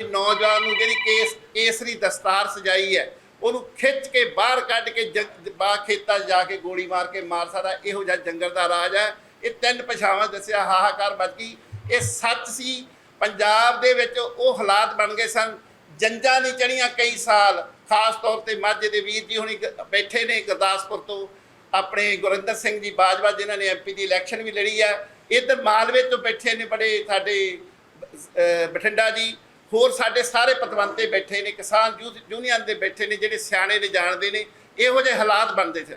ਨੌਜਵਾਨ ਨੂੰ ਜਿਹੜੀ ਕੇਸ, ਕੇਸਰੀ ਦਸਤਾਰ ਸਜਾਈ ਹੈ, ਉਹਨੂੰ ਖਿੱਚ ਕੇ ਬਾਹਰ ਕੱਢ ਕੇ ਜੰਗ- ਬਾ ਖੇਤਾਂ 'ਚ ਜਾ ਕੇ ਗੋਲੀ ਮਾਰ ਕੇ ਮਾਰ ਸਕਦਾ, ਇਹੋ ਜਿਹਾ ਜੰਗਲ ਦਾ ਰਾਜ ਹੈ। ਇਹ ਤਿੰਨ ਪਛਾਵਾਂ ਦੱਸਿਆ, ਹਾਹਾਕਾਰ ਮਚ ਗਈ। ਇਹ ਸੱਚ ਸੀ, ਪੰਜਾਬ ਦੇ ਵਿੱਚ ਉਹ ਹਾਲਾਤ ਬਣ ਗਏ ਸਨ, ਜੰਜਾਂ ਨਹੀਂ ਚੜੀਆਂ ਕਈ ਸਾਲ। ਖਾਸ ਤੌਰ ਤੇ ਮਾਝੇ ਦੇ ਵੀਰ ਜੀ ਹੁਣੀ ਬੈਠੇ ਨੇ ਗੁਰਦਾਸਪੁਰ ਤੋਂ। ਆਪਣੇ ਗੁਰਿੰਦਰ ਸਿੰਘ ਜੀ ਬਾਜਵਾ, ਜਿਨ੍ਹਾਂ ਨੇ ਐਮਪੀ ਦੀ ਇਲੈਕਸ਼ਨ ਵੀ ਲੜੀ ਹੈ। ਇੱਧਰ ਮਾਲਵੇ ਤੋਂ ਬੈਠੇ ਨੇ ਬੜੇ ਸਾਡੇ ਬਠਿੰਡਾ ਜੀ। ਹੋਰ ਸਾਡੇ ਸਾਰੇ ਪਤਵੰਤੇ ਬੈਠੇ ਨੇ, ਕਿਸਾਨ ਯੂਥ ਯੂਨੀਅਨ ਦੇ ਬੈਠੇ ਨੇ, ਜਿਹੜੇ ਸਿਆਣੇ ਨੇ, ਜਾਣਦੇ ਨੇ, ਇਹੋ ਜਿਹੇ ਹਾਲਾਤ ਬਣਦੇ ਸੀ।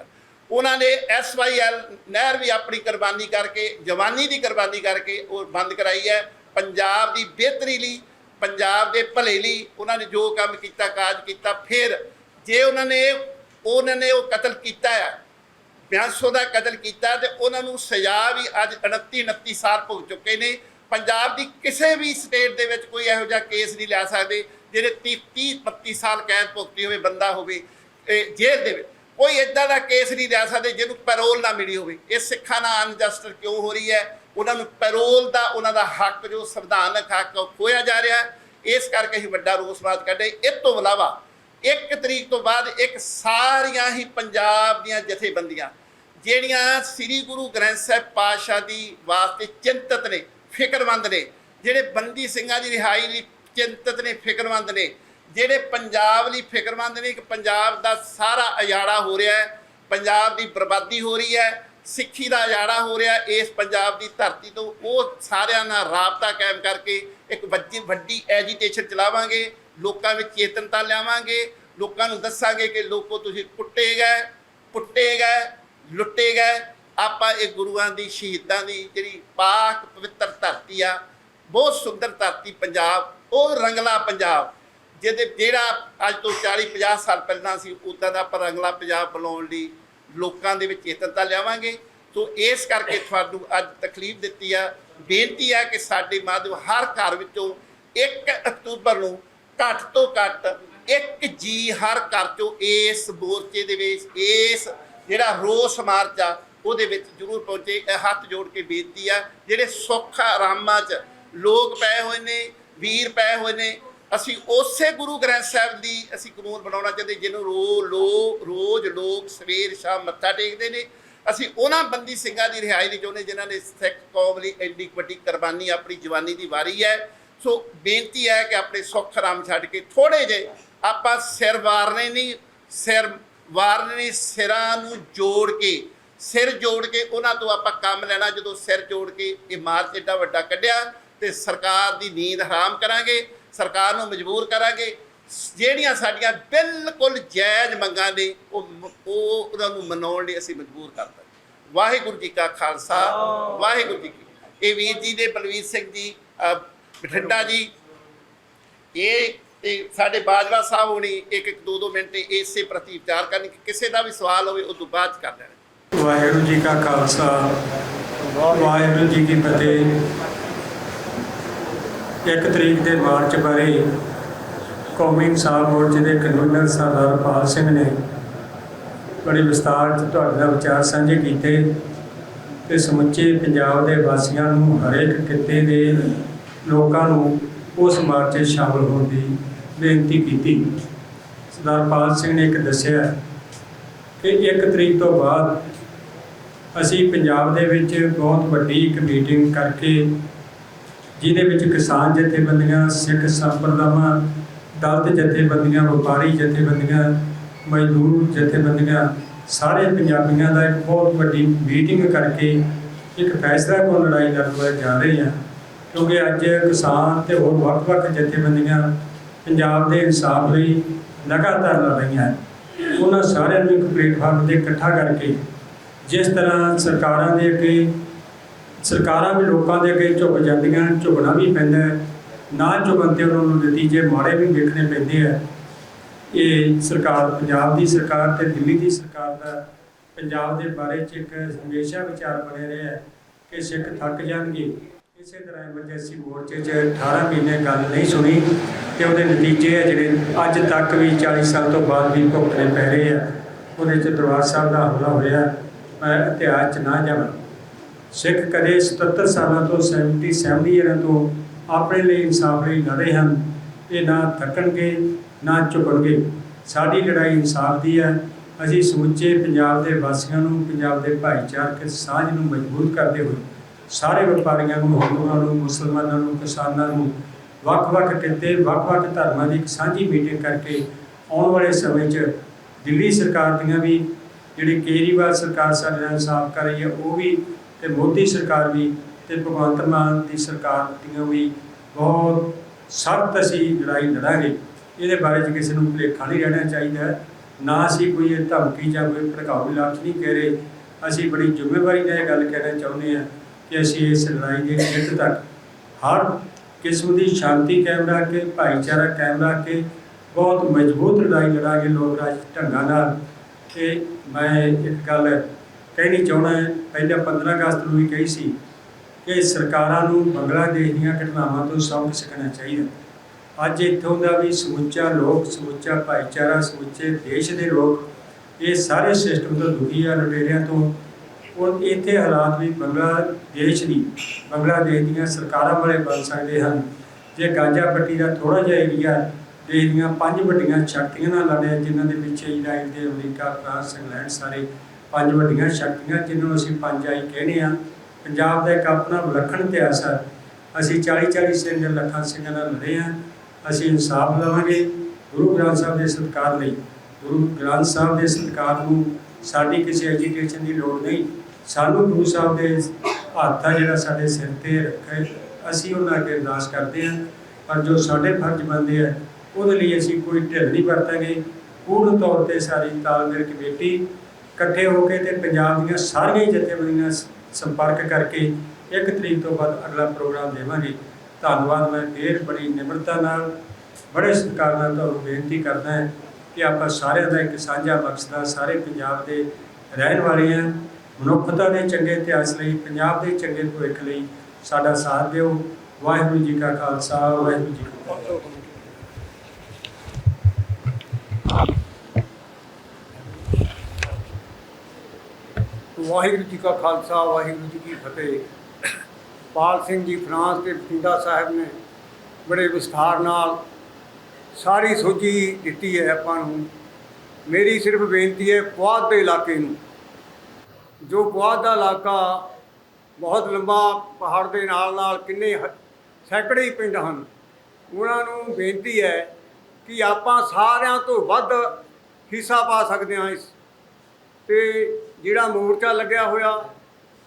ਉਹਨਾਂ ਨੇ ਐਸਵਾਈਐਲ ਨਹਿਰ ਵੀ ਆਪਣੀ ਕੁਰਬਾਨੀ ਕਰਕੇ, ਜਵਾਨੀ ਦੀ ਕੁਰਬਾਨੀ ਕਰਕੇ ਉਹ ਬੰਦ ਕਰਾਈ ਹੈ। ਪੰਜਾਬ ਦੀ ਬਿਹਤਰੀ ਲਈ, ਪੰਜਾਬ ਦੇ ਭਲੇ ਲਈ ਉਹਨਾਂ ਨੇ ਜੋ ਕੰਮ ਕੀਤਾ ਕਾਜ ਕੀਤਾ, ਫਿਰ ਜੇ ਉਹਨਾਂ ਨੇ ਉਹਨਾਂ ਨੇ ਉਹ ਕਤਲ ਕੀਤਾ ਆ ਬਿਆਸੋ ਦਾ ਕਤਲ ਕੀਤਾ, ਤੇ ਉਹਨਾਂ ਨੂੰ ਸਜ਼ਾ ਵੀ ਅੱਜ 29 29 ਸਾਲ ਭੁਗ ਚੁੱਕੇ ਨੇ। ਪੰਜਾਬ ਦੀ ਕਿਸੇ ਵੀ ਸਟੇਟ ਦੇ ਵਿੱਚ ਕੋਈ ਇਹੋ ਜਿਹਾ ਕੇਸ ਨਹੀਂ ਲੈ ਸਕਦੇ ਜਿਹੜੇ 30 30 32 ਸਾਲ ਕੈਦ ਭੁਗਤੀ ਹੋਵੇ, ਬੰਦਾ ਹੋਵੇ ਜੇਲ੍ਹ ਦੇ ਵਿੱਚ। ਕੋਈ ਇਦਾਂ ਦਾ ਕੇਸ ਨਹੀਂ ਲੈ ਸਕਦੇ ਜਿਹਨੂੰ ਪੈਰੋਲ ਨਾ ਮਿਲੀ ਹੋਵੇ। ਇਹ ਸਿੱਖਾਂ ਨਾਲ ਅਨਜਸਟਿਸ ਕਿਉਂ ਹੋ ਰਹੀ ਹੈ? ਉਹਨਾਂ ਨੂੰ ਪੈਰੋਲ ਦਾ, ਉਹਨਾਂ ਦਾ ਹੱਕ ਜੋ ਸੰਵਿਧਾਨਕ ਹੱਕ ਉਹ ਖੋਇਆ ਜਾ ਰਿਹਾ ਇਸ ਕਰਕੇ ਹੀ ਵੱਡਾ ਰੋਸ ਬਾਤ ਕੱਢੇ ਇਸ ਤੋਂ ਇਲਾਵਾ ਇੱਕ ਤਰੀਕ ਤੋਂ ਬਾਅਦ ਇੱਕ ਸਾਰੀਆਂ ਹੀ ਪੰਜਾਬ ਦੀਆਂ ਜਥੇਬੰਦੀਆਂ, ਜਿਹੜੀਆਂ ਸ੍ਰੀ ਗੁਰੂ ਗ੍ਰੰਥ ਸਾਹਿਬ ਪਾਤਸ਼ਾਹ ਦੀ ਵਾਸਤੇ ਚਿੰਤਤ ਨੇ ਫਿਕਰਮੰਦ ਨੇ। ਜਿਹੜੇ ਬੰਦੀ ਸਿੰਘਾਂ ਦੀ ਰਿਹਾਈ ਲਈ ਚਿੰਤਤ ਨੇ, ਫਿਕਰਮੰਦ ਨੇ। ਜਿਹੜੇ ਪੰਜਾਬ ਲਈ ਫਿਕਰਮੰਦ ਨੇ ਕਿ ਪੰਜਾਬ ਦਾ ਸਾਰਾ ਅਜਾੜਾ ਹੋ ਰਿਹਾ ਹੈ। ਪੰਜਾਬ ਦੀ ਬਰਬਾਦੀ ਹੋ ਰਹੀ ਹੈ। ਸਿੱਖੀ ਦਾ ਅਜਾੜਾ ਹੋ ਰਿਹਾ ਇਸ ਪੰਜਾਬ ਦੀ ਧਰਤੀ ਤੋਂ ਉਹ ਸਾਰਿਆਂ ਨਾਲ ਰਾਬਤਾ ਕਾਇਮ ਕਰਕੇ ਇੱਕ ਵੱਡੀ ਵੱਡੀ ਐਜੀਟੇਸ਼ਨ ਚਲਾਵਾਂਗੇ। ਲੋਕਾਂ ਵਿੱਚ ਚੇਤਨਤਾ ਲਿਆਵਾਂਗੇ। ਲੋਕਾਂ ਨੂੰ ਦੱਸਾਂਗੇ ਕਿ ਲੋਕੋ, ਤੁਸੀਂ ਕੁੱਟੇ ਗਏ, ਪੁੱਟੇ ਗਏ, ਲੁੱਟੇ ਗਏ। ਆਪਾਂ ਇਹ ਗੁਰੂਆਂ ਦੀ, ਸ਼ਹੀਦਾਂ ਦੀ ਜਿਹੜੀ ਪਾਕ ਪਵਿੱਤਰ ਧਰਤੀ ਆ, ਬਹੁਤ ਸੁੰਦਰ ਧਰਤੀ ਪੰਜਾਬ, ਉਹ ਰੰਗਲਾ ਪੰਜਾਬ, ਜਿਹਦੇ ਜਿਹੜਾ ਅੱਜ ਤੋਂ 40 50 ਸਾਲ ਪਹਿਲਾਂ ਸੀ, ਉਦਾਂ ਦਾ ਆਪਾਂ ਰੰਗਲਾ ਪੰਜਾਬ ਬਣਾਉਣ ਲਈ ਲੋਕਾਂ ਦੇ ਵਿੱਚ ਚੇਤਨਤਾ ਲਿਆਵਾਂਗੇ। ਸੋ ਇਸ ਕਰਕੇ ਤੁਹਾਨੂੰ ਅੱਜ ਤਕਲੀਫ ਦਿੱਤੀ ਆ, ਬੇਨਤੀ ਆ ਕਿ ਸਾਡੇ ਮਾਧਵ ਹਰ ਘਰ ਵਿੱਚੋਂ 1 ਅਕਤੂਬਰ ਨੂੰ ਘੱਟ ਤੋਂ ਘੱਟ ਇੱਕ ਜੀ ਹਰ ਘਰ ਚੋਂ ਇਸ ਮੋਰਚੇ ਦੇ ਵਿੱਚ, ਇਸ ਜਿਹੜਾ ਰੋਸ ਮਾਰਚ ਆ ਉਹਦੇ ਵਿੱਚ ਜ਼ਰੂਰ ਪਹੁੰਚੇ, ਇਹ ਹੱਥ ਜੋੜ ਕੇ ਬੇਨਤੀ ਆ, ਜਿਹੜੇ ਸੁੱਖ ਆਰਾਮਾਂ 'ਚ ਲੋਕ ਪਏ ਹੋਏ ਨੇ, ਵੀਰ ਪਏ ਹੋਏ ਨੇ, ਅਸੀਂ ਉਸੇ ਗੁਰੂ ਗ੍ਰੰਥ ਸਾਹਿਬ ਦੀ ਅਸੀਂ ਕਾਨੂੰਨ ਬਣਾਉਣਾ ਚਾਹੁੰਦੇ, ਜਿਹਨੂੰ ਰੋ, ਲੋ, ਰੋਜ਼ ਲੋਕ ਸਵੇਰ ਸ਼ਾਮ ਮੱਥਾ ਟੇਕਦੇ ਨੇ। ਅਸੀਂ ਉਹਨਾਂ ਬੰਦੀ ਸਿੰਘਾਂ ਦੀ ਰਿਹਾਈ ਲਈ ਚਾਹੁੰਦੇ, ਜਿਨ੍ਹਾਂ ਨੇ ਸਿੱਖ ਕੌਮ ਲਈ ਐਡੀ ਵੱਡੀ ਕੁਰਬਾਨੀ, ਆਪਣੀ ਜਵਾਨੀ ਦੀ ਵਾਰੀ ਹੈ। ਸੋ ਬੇਨਤੀ ਹੈ ਕਿ ਆਪਣੇ ਸੁੱਖ ਆਰਾਮ ਛੱਡ ਕੇ ਥੋੜੇ ਜੇ ਆਪਾਂ ਸਿਰ ਵਾਰਨੇ ਨਹੀਂ, ਸਿਰ ਵਾਰਨੇ ਸਿਰਾਂ ਨੂੰ ਜੋੜ ਕੇ ਸਿਰ ਜੋੜ ਕੇ ਉਹਨਾਂ ਤੋਂ ਆਪਾਂ ਕੰਮ ਲੈਣਾ। ਜਦੋਂ ਸਿਰ ਜੋੜ ਕੇ ਇਹ ਮਾਰਚ ਏਡਾ ਵੱਡਾ ਕੱਢਿਆ ਤੇ ਸਰਕਾਰ ਦੀ ਨੀਂਦ ਹਰਾਮ ਕਰਾਂਗੇ ਸਰਕਾਰ ਨੂੰ ਮਜਬੂਰ ਕਰਾਂਗੇ ਜਿਹੜੀਆਂ ਸਾਡੀਆਂ ਬਿਲਕੁਲ ਜਾਇਜ਼ ਮੰਗਾਂ ਨੇ ਉਹ ਉਹਨਾਂ ਨੂੰ ਮਨਾਉਣ ਲਈ ਅਸੀਂ ਮਜਬੂਰ ਕਰਦਾ ਵਾਹਿਗੁਰੂ ਜੀ ਕਾ ਖਾਲਸਾ ਵਾਹਿਗੁਰੂ ਜੀ ਕੀ। ਇਹ ਵੀਰ ਜੀ ਦੇ ਬਲਵੀਰ ਸਿੰਘ ਜੀ ਬਠਿੰਡਾ ਜੀ ਇਹ ਇਹ ਸਾਡੇ ਬਾਜਵਾ ਸਾਹਿਬ ਹੋਣੀ ਇੱਕ ਇੱਕ ਦੋ ਦੋ ਮਿੰਟ ਇਸੇ ਪ੍ਰਤੀ ਵਿਚਾਰ ਕਰਨ ਕਿ ਕਿਸੇ ਦਾ ਵੀ ਸਵਾਲ ਹੋਵੇ ਉਹ ਤੋਂ ਬਾਅਦ ਕਰ ਲੈਣਾ ਵਾਹਿਗੁਰੂ ਜੀ ਕਾ ਖਾਲਸਾ, ਵਾਹਿਗੁਰੂ ਜੀ ਕੀ ਫਤਿਹ। ਇੱਕ ਤਰੀਕ ਦੇ ਮਾਰਚ ਬਾਰੇ ਕੌਮੀ ਇਨਸਾਫ ਮੋਰਚੇ ਦੇ ਕਨਵੀਨਰ ਸਰਦਾਰ ਪਾਲ ਸਿੰਘ ਨੇ ਬੜੀ ਵਿਸਤਾਰ 'ਚ ਤੁਹਾਡੇ ਨਾਲ ਵਿਚਾਰ ਸਾਂਝੇ ਕੀਤੇ ਤੇ ਸਮੁੱਚੇ ਪੰਜਾਬ ਦੇ ਵਾਸੀਆਂ ਨੂੰ ਹਰੇਕ ਕਿੱਤੇ ਦੇ ਲੋਕਾਂ ਨੂੰ ਉਸ ਮਾਰਚ ਸ਼ਾਮਲ ਹੋਣ ਦੀ ਬੇਨਤੀ ਕੀਤੀ। ਸਰਦਾਰ ਪਾਲ ਸਿੰਘ ਨੇ ਇੱਕ ਦੱਸਿਆ ਕਿ ਇੱਕ ਤਰੀਕ ਤੋਂ ਬਾਅਦ ਅਸੀਂ ਪੰਜਾਬ ਦੇ ਵਿੱਚ ਬਹੁਤ ਵੱਡੀ ਇੱਕ ਮੀਟਿੰਗ ਕਰਕੇ ਜਿਹਦੇ ਵਿੱਚ ਕਿਸਾਨ ਜਥੇਬੰਦੀਆਂ, ਸਿੱਖ ਸੰਪਰਦਾਵਾਂ, ਦਲਤ ਜਥੇਬੰਦੀਆਂ, ਵਪਾਰੀ ਜਥੇਬੰਦੀਆਂ, ਮਜ਼ਦੂਰ ਜਥੇਬੰਦੀਆਂ, ਸਾਰੇ ਪੰਜਾਬੀਆਂ ਦਾ ਇੱਕ ਬਹੁਤ ਵੱਡੀ ਮੀਟਿੰਗ ਕਰਕੇ ਇੱਕ ਫੈਸਲਾ ਕੋਲ ਲੜਾਈ ਲੜਨ ਜਾ ਰਹੇ ਹਾਂ। ਕਿਉਂਕਿ ਅੱਜ ਕਿਸਾਨ ਤੇ ਹੋਰ ਵੱਖ-ਵੱਖ ਜਥੇਬੰਦੀਆਂ ਪੰਜਾਬ ਦੇ ਇਨਸਾਫ ਲਈ ਲਗਾਤਾਰ ਲੜ ਰਹੀਆਂ ਹਨ। ਉਹਨਾਂ ਸਾਰਿਆਂ ਨੂੰ ਇੱਕ ਪਲੇਟਫਾਰਮ ਤੇ ਇਕੱਠਾ ਕਰਕੇ ਜਿਸ ਤਰ੍ਹਾਂ ਸਰਕਾਰਾਂ ਦੇ ਅੱਗੇ, ਸਰਕਾਰਾਂ ਵੀ ਲੋਕਾਂ ਦੇ ਅੱਗੇ ਝੁਕ ਜਾਂਦੀਆਂ, ਝੁਕਣਾ ਵੀ ਪੈਂਦਾ ਹੈ। ਨਾ ਝੁਕਣ ਤੇ ਉਹਨਾਂ ਨੂੰ ਨਤੀਜੇ ਮਾੜੇ ਵੀ ਦੇਖਣੇ ਪੈਂਦੇ ਆ। ਇਹ ਸਰਕਾਰ, ਪੰਜਾਬ ਦੀ ਸਰਕਾਰ ਤੇ ਦਿੱਲੀ ਦੀ ਸਰਕਾਰ ਦਾ, ਪੰਜਾਬ ਦੇ ਬਾਰੇ ਚ ਇੱਕ ਹਮੇਸ਼ਾ ਵਿਚਾਰ ਬਣੇ ਰਿਹਾ ਕਿ ਸਿੱਖ ਥੱਕ ਜਾਣਗੇ। ਇਸੇ ਤਰ੍ਹਾਂ ਐਮਰਜੈਂਸੀ ਮੋਰਚੇ 'ਚ 18 ਮਹੀਨੇ ਗੱਲ ਨਹੀਂ ਸੁਣੀ ਤੇ ਉਹਦੇ ਨਤੀਜੇ ਆ ਜਿਹੜੇ ਅੱਜ ਤੱਕ ਵੀ 40 ਸਾਲ ਤੋਂ ਬਾਅਦ ਵੀ ਭੁਗਤਣੇ ਪੈ ਰਹੇ ਆ। ਉਹਦੇ 'ਚ ਦਰਬਾਰ ਸਾਹਿਬ ਦਾ ਹਮਲਾ ਹੋਇਆ। ਮੈਂ ਇਤਿਹਾਸ 'ਚ ਨਾ ਜਾਵਾਂ ਸਿੱਖ ਕਦੇ 77 ਸਾਲਾਂ ਤੋਂ 70 70 ਇਅਰਾਂ ਤੋਂ ਆਪਣੇ ਲਈ ਇਨਸਾਫ ਲਈ ਲੜ ਰਹੇ ਹਨ। ਇਹ ਨਾ ਥੱਕਣਗੇ, ਨਾ ਝੁਕਣਗੇ। ਸਾਡੀ ਲੜਾਈ ਇਨਸਾਫ ਦੀ ਹੈ। ਅਸੀਂ ਸਮੁੱਚੇ ਪੰਜਾਬ ਦੇ ਵਾਸੀਆਂ ਨੂੰ, ਪੰਜਾਬ ਦੇ ਭਾਈਚਾਰਕ ਸਾਂਝ ਨੂੰ ਮਜ਼ਬੂਤ ਕਰਦੇ ਹੋਏ ਸਾਰੇ ਵਪਾਰੀਆਂ ਨੂੰ, ਹਿੰਦੂਆਂ ਨੂੰ, ਮੁਸਲਮਾਨਾਂ ਨੂੰ, ਕਿਸਾਨਾਂ ਨੂੰ ਵੱਖ-ਵੱਖ ਕਿੱਤੇ, ਵੱਖ-ਵੱਖ ਧਰਮਾਂ ਦੀ ਇੱਕ ਸਾਂਝੀ ਮੀਟਿੰਗ ਕਰਕੇ ਆਉਣ ਵਾਲੇ ਸਮੇਂ 'ਚ ਦਿੱਲੀ ਸਰਕਾਰ ਦੀਆਂ ਵੀ ਜਿਹੜੀ ਕੇਜਰੀਵਾਲ ਸਰਕਾਰ ਸਾਡੇ ਨਾਲ ਇਨਸਾਫ ਕਰ ਰਹੀ ਹੈ, ਉਹ ਵੀ ਤੇ ਮੋਦੀ ਸਰਕਾਰ ਵੀ ਤੇ ਭਗਵੰਤ ਮਾਨ ਦੀ ਸਰਕਾਰ ਦੀਆਂ ਵੀ ਬਹੁਤ ਸਖਤ ਅਸੀਂ ਲੜਾਈ ਲੜਾਂਗੇ। ਇਹਦੇ ਬਾਰੇ 'ਚ ਕਿਸੇ ਨੂੰ ਭੁਲੇਖਾ ਨਹੀਂ ਰਹਿਣਾ ਚਾਹੀਦਾ। ਨਾ ਅਸੀਂ ਕੋਈ ਇਹ ਧਮਕੀ ਜਾਂ ਕੋਈ ਭੜਕਾਊ ਲਫ਼ਜ਼ ਨਹੀਂ ਕਹਿ ਰਹੇ। ਅਸੀਂ ਬੜੀ ਜ਼ਿੰਮੇਵਾਰੀ ਨਾਲ ਇਹ ਗੱਲ ਕਹਿਣਾ ਚਾਹੁੰਦੇ ਹਾਂ ਕਿ ਅਸੀਂ ਇਸ ਲੜਾਈ ਦੇ ਜਿੱਤ ਤੱਕ ਹਰ ਕਿਸਮ ਦੀ ਸ਼ਾਂਤੀ ਕਾਇਮ ਰੱਖ ਕੇ ਭਾਈਚਾਰਾ ਕਾਇਮ ਰੱਖ ਕੇ ਬਹੁਤ ਮਜ਼ਬੂਤ ਲੜਾਈ ਲੜਾਂਗੇ ਲੋਕ ਰਾਜ ਢੰਗਾਂ ਨਾਲ। ਤੇ ਮੈਂ ਇੱਕ ਗੱਲ ਕਹਿਣੀ ਚਾਹੁੰਦਾ ਹਾਂ। ਪਹਿਲਾਂ 15 ਅਗਸਤ ਨੂੰ ਵੀ ਕਹੀ ਸੀ ਕਿ ਸਰਕਾਰਾਂ ਨੂੰ ਬੰਗਲਾਦੇਸ਼ ਦੀਆਂ ਘਟਨਾਵਾਂ ਤੋਂ ਸਬਕ ਸਿੱਖਣਾ ਚਾਹੀਦਾ। ਅੱਜ ਇੱਥੋਂ ਦਾ ਵੀ ਸਮੁੱਚਾ ਲੋਕ, ਸਮੁੱਚਾ ਭਾਈਚਾਰਾ, ਸਮੁੱਚੇ ਦੇਸ਼ ਦੇ ਲੋਕ ਇਹ ਸਾਰੇ ਸਿਸਟਮ ਤੋਂ ਦੁਖੀ ਆ, ਲੁਟੇਰਿਆਂ ਤੋਂ। ਔਰ ਇੱਥੇ ਹਾਲਾਤ ਵੀ ਬੰਗਲਾਦੇਸ਼ ਦੀ, ਬੰਗਲਾਦੇਸ਼ ਦੀਆਂ ਸਰਕਾਰਾਂ ਵਾਲੇ ਬਣ ਸਕਦੇ ਹਨ। ਜੇ ਗਾਂਜਾ ਪੱਟੀ ਦਾ ਥੋੜਾ ਜਿਹਾ ਏਰੀਆ ਦੇਸ਼ ਦੀਆਂ ਪੰਜ ਵੱਡੀਆਂ ਸ਼ਕਤੀਆਂ ਨਾਲ ਲੜਿਆ, ਜਿਨ੍ਹਾਂ ਦੇ ਪਿੱਛੇ ਇਜ਼ਰਾਈਲ ਦੇ ਅਮਰੀਕਾ, ਫਰਾਂਸ, ਇੰਗਲੈਂਡ ਸਾਰੇ ਪੰਜ ਵੱਡੀਆਂ ਸ਼ਕਤੀਆਂ, ਜਿਹਨਾਂ ਨੂੰ ਅਸੀਂ ਪੰਜ ਆਈ ਕਹਿੰਦੇ ਆ ਪੰਜਾਬ ਦਾ ਇੱਕ ਆਪਣਾ ਵਿਲੱਖਣ ਇਤਿਹਾਸ ਹੈ। ਅਸੀਂ 40 40 ਸਿੰਘ ਲੱਖਾਂ ਸਿੰਘਾਂ ਨਾਲ ਲੜੇ ਆ ਅਸੀਂ ਇਨਸਾਫ ਲਵਾਂਗੇ। ਗੁਰੂ ਗ੍ਰੰਥ ਸਾਹਿਬ ਦੇ ਸਤਿਕਾਰ ਲਈ, ਗੁਰੂ ਗ੍ਰੰਥ ਸਾਹਿਬ ਦੇ ਸਤਿਕਾਰ ਨੂੰ ਸਾਡੀ ਕਿਸੇ ਐਜੀਟੇਸ਼ਨ ਦੀ ਲੋੜ ਨਹੀਂ। ਸਾਨੂੰ ਗੁਰੂ ਸਾਹਿਬ ਦੇ ਹੱਥ ਆ ਜਿਹੜਾ ਸਾਡੇ ਸਿਰ ਤੇ ਰੱਖੇ, ਅਸੀਂ ਉਹਨਾਂ ਅੱਗੇ ਅਰਦਾਸ ਕਰਦੇ ਹਾਂ। ਪਰ ਜੋ ਸਾਡੇ ਫਰਜ਼ ਬਣਦੇ ਆ ਉਹਦੇ ਲਈ ਅਸੀਂ ਕੋਈ ਢਿੱਲ ਨਹੀਂ ਵਰਤਾਂਗੇ। ਪੂਰਨ ਤੌਰ ਤੇ ਸਾਰੀ ਤਾਲਮੇਲ ਕਮੇਟੀ ਇਕੱਠੇ ਹੋ ਕੇ ਤੇ ਪੰਜਾਬ ਦੀਆਂ ਸਾਰੀਆਂ ਹੀ ਜਥੇਬੰਦੀਆਂ ਸੰਪਰਕ ਕਰਕੇ ਇੱਕ ਤਰੀਕ ਤੋਂ ਬਾਅਦ ਅਗਲਾ ਪ੍ਰੋਗਰਾਮ ਦੇਵਾਂਗੇ। ਧੰਨਵਾਦ, ਮੈਂ ਫੇਰ ਬੜੀ ਨਿਮਰਤਾ ਨਾਲ, ਬੜੇ ਸਤਿਕਾਰ ਨਾਲ ਤੁਹਾਨੂੰ ਬੇਨਤੀ ਕਰਦਾ ਹਾਂ ਕਿ ਆਪਾਂ ਸਾਰਿਆਂ ਦਾ ਇੱਕ ਸਾਂਝਾ ਮਕਸਦ ਆ ਸਾਰੇ ਪੰਜਾਬ ਦੇ ਰਹਿਣ ਵਾਲੇ ਆ ਮਨੁੱਖਤਾ ਦੇ ਚੰਗੇ ਇਤਿਹਾਸ ਲਈ, ਪੰਜਾਬ ਦੇ ਚੰਗੇ ਭਵਿੱਖ ਲਈ ਸਾਡਾ ਸਾਥ ਦਿਓ। ਵਾਹਿਗੁਰੂ ਜੀ ਕਾ ਖਾਲਸਾ, ਵਾਹਿਗੁਰੂ ਜੀ ਕੀ ਫਤਿਹ। ਵਾਹਿਗੁਰੂ ਜੀ ਕਾ ਖਾਲਸਾ, ਵਾਹਿਗੁਰੂ ਜੀ ਕੀ ਫਤਿਹ। ਪਾਲ ਸਿੰਘ ਜੀ, ਫਰਾਂਸ ਤੇ ਬਠਿੰਡਾ ਸਾਹਿਬ ਨੇ ਬੜੇ ਵਿਸਥਾਰ ਨਾਲ ਸਾਰੀ ਸੋਝੀ ਦਿੱਤੀ ਹੈ ਆਪਾਂ ਨੂੰ। ਮੇਰੀ ਸਿਰਫ ਬੇਨਤੀ ਹੈ ਪੁਆਧ ਦੇ ਇਲਾਕੇ ਨੂੰ, ਜੋ ਪੁਆਧ ਦਾ ਇਲਾਕਾ ਬਹੁਤ ਲੰਬਾ ਪਹਾੜ ਦੇ ਨਾਲ ਨਾਲ ਕਿੰਨੇ ਹ- ਸੈਂਕੜੇ ਪਿੰਡ ਹਨ, ਉਹਨਾਂ ਨੂੰ ਬੇਨਤੀ ਹੈ ਕਿ ਆਪਾਂ ਸਾਰਿਆਂ ਤੋਂ ਵੱਧ ਹਿੱਸਾ ਪਾ ਸਕਦੇ ਹਾਂ ਇਸ। ਤੇ ਜਿਹੜਾ ਮੋਰਚਾ ਲੱਗਿਆ ਹੋਇਆ,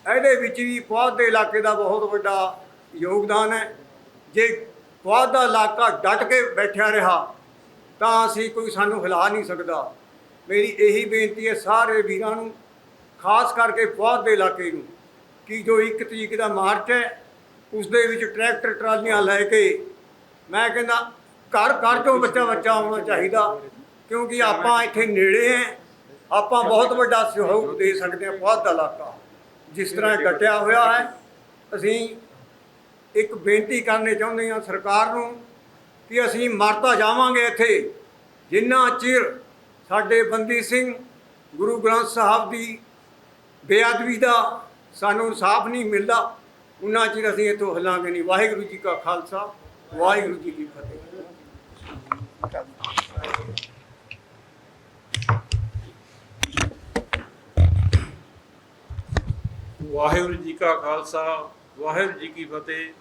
ਇਹਦੇ ਵਿੱਚ ਵੀ ਪੁਆਧ ਦੇ ਇਲਾਕੇ ਦਾ ਬਹੁਤ ਵੱਡਾ ਯੋਗਦਾਨ ਹੈ। ਜੇ ਪੁਆਧ ਦਾ ਇਲਾਕਾ ਡਟ ਕੇ ਬੈਠਿਆ ਰਿਹਾ, ਤਾਂ ਅਸੀਂ ਕੋਈ ਸਾਨੂੰ ਹਿਲਾ ਨਹੀਂ ਸਕਦਾ। ਮੇਰੀ ਇਹੀ ਬੇਨਤੀ ਹੈ ਸਾਰੇ ਵੀਰਾਂ ਨੂੰ, ਖਾਸ ਕਰਕੇ ਪੁਆਧ ਦੇ ਇਲਾਕੇ ਨੂੰ, ਕਿ ਜੋ ਇੱਕ ਤਰੀਕ ਦਾ ਮਾਰਚ ਹੈ, ਉਸ ਦੇ ਵਿੱਚ ਟਰੈਕਟਰ ਟਰਾਲੀਆਂ ਲੈ ਕੇ, ਮੈਂ ਕਹਿੰਦਾ ਘਰ ਘਰ ਤੋਂ ਬੱਚਾ ਬੱਚਾ ਆਉਣਾ ਚਾਹੀਦਾ, ਕਿਉਂਕਿ ਆਪਾਂ ਇੱਥੇ ਨੇੜੇ ਹੈ। ਆਪਾਂ ਬਹੁਤ ਵੱਡਾ ਸਹਿਯੋਗ ਦੇ ਸਕਦੇ ਹਾਂ ਬਹੁਤ ਦਾ ਇਲਾਕਾ ਜਿਸ ਤਰ੍ਹਾਂ ਇਹ ਹੋਇਆ ਹੈ, ਅਸੀਂ ਇੱਕ ਬੇਨਤੀ ਕਰਨੀ ਚਾਹੁੰਦੇ ਹਾਂ ਸਰਕਾਰ ਨੂੰ ਕਿ ਅਸੀਂ ਮਰਤਾ ਜਾਵਾਂਗੇ ਇੱਥੇ। ਜਿੰਨਾ ਚਿਰ ਸਾਡੇ ਬੰਦੀ ਸਿੰਘ ਗੁਰੂ ਗ੍ਰੰਥ ਸਾਹਿਬ ਦੀ ਬੇਅਦਬੀ ਦਾ ਸਾਨੂੰ ਇਨਸਾਫ ਨਹੀਂ ਮਿਲਦਾ, ਉਨਾ ਚਿਰ ਅਸੀਂ ਇੱਥੋਂ ਹਿਲਾਂਗੇ ਨਹੀਂ। ਵਾਹਿਗੁਰੂ ਜੀ ਕਾ ਖਾਲਸਾ, ਵਾਹਿਗੁਰੂ ਜੀ ਕੀ ਫਤਿਹ। ਵਾਹਿਗੁਰੂ ਜੀ ਕਾ ਖਾਲਸਾ, ਵਾਹਿਗੁਰੂ ਜੀ ਕੀ ਫਤਿਹ।